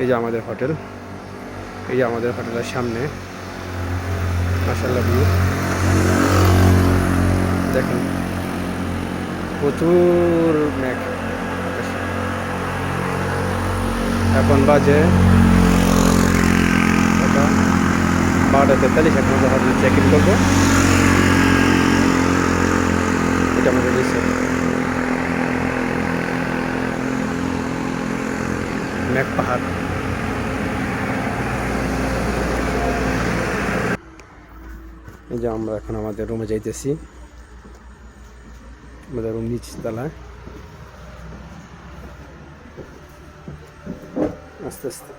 এই যে আমাদের হোটেল। এই যে আমাদের হোটেলের সামনে। মাসাল্লাহ ভিউ দেখুন, প্রচুর মেঘ। এখন বাজে? বারোটা তেতাল্লিশ, এখন আমরা হোটেলে চেক ইন করব। এটা আমাদের রিসোর্ট মেঘ পাহাড়। এই যে আমরা এখন আমাদের রুমে যাইতেছি। আমাদের রুম নিচ তলায় আস্তে আস্তে।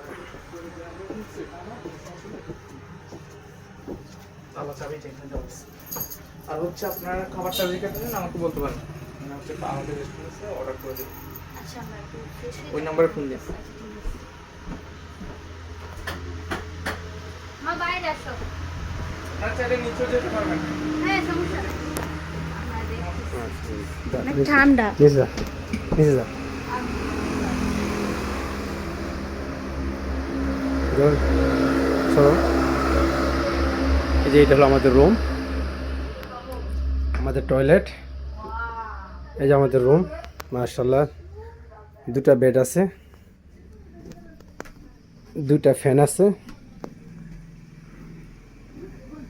তালা চাবি চেঞ্জ আর হচ্ছে আপনার খাবার চাবি কাটলেন আমাকে বলতে পারেন। মানে হচ্ছে আমাদের রেস্টুরেন্টে অর্ডার করে দিন। আচ্ছা ওই নাম্বারে ফোন দিন। মা বাইরে আসো। ঠান্ডা। নিচে যা নিচে যা। এই যে এটা হলো আমাদের রুম আমাদের টয়লেট এই যে আমাদের রুম মার্শাল্লাহ দুটা বেড আছে দুটা ফ্যান আছে।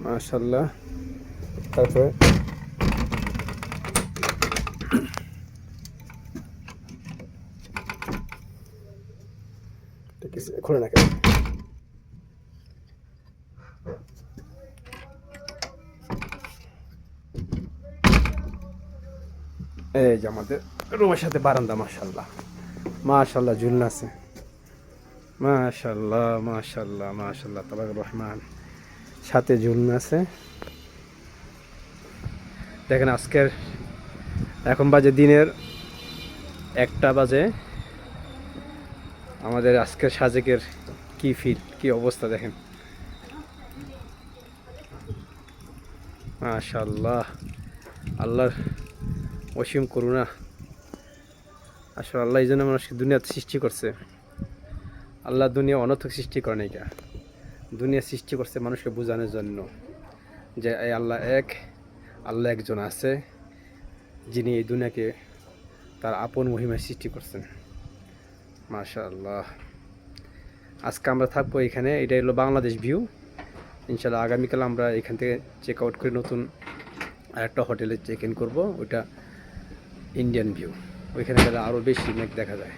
মার্শাল্লাহ তারপরে? খুলে না এই যে আমাদের রুমের সাথে বারান্দা মাশাল্লাহ মাশাল্লাহ ঝুলনা আছে। মাশাল্লাহ মাশাল্লাহ মাশাল্লাহ তবাক রহমান। সাথে ঝুলনা আছে। দেখেন আজকের এখন বাজে দিনের একটা বাজে। আমাদের আজকের সাজেকের কি ফিল কি অবস্থা দেখেন। মাশাল্লাহ আল্লাহর অসীম করুণা। আসলে আল্লাহ এই জন্য মানুষকে দুনিয়াতে সৃষ্টি করছে। আল্লাহ দুনিয়া অনর্থক সৃষ্টি করে কা। দুনিয়া সৃষ্টি করছে মানুষকে বোঝানোর জন্য যে, এই আল্লাহ এক, আল্লাহ একজন আছে যিনি এই দুনিয়াকে তার আপন মহিমায় সৃষ্টি করছেন। মাশাআল্লাহ। আজকে আমরা থাকব এখানে এটা হলো বাংলাদেশ ভিউ। ইনশাল্লাহ আগামীকাল আমরা এখান থেকে চেক আউট করে নতুন আরেকটা হোটেলে চেক ইন করব, ওইটা ইন্ডিয়ান ভিউ ওইখানে গেলে আরও বেশি মেঘ দেখা যায়।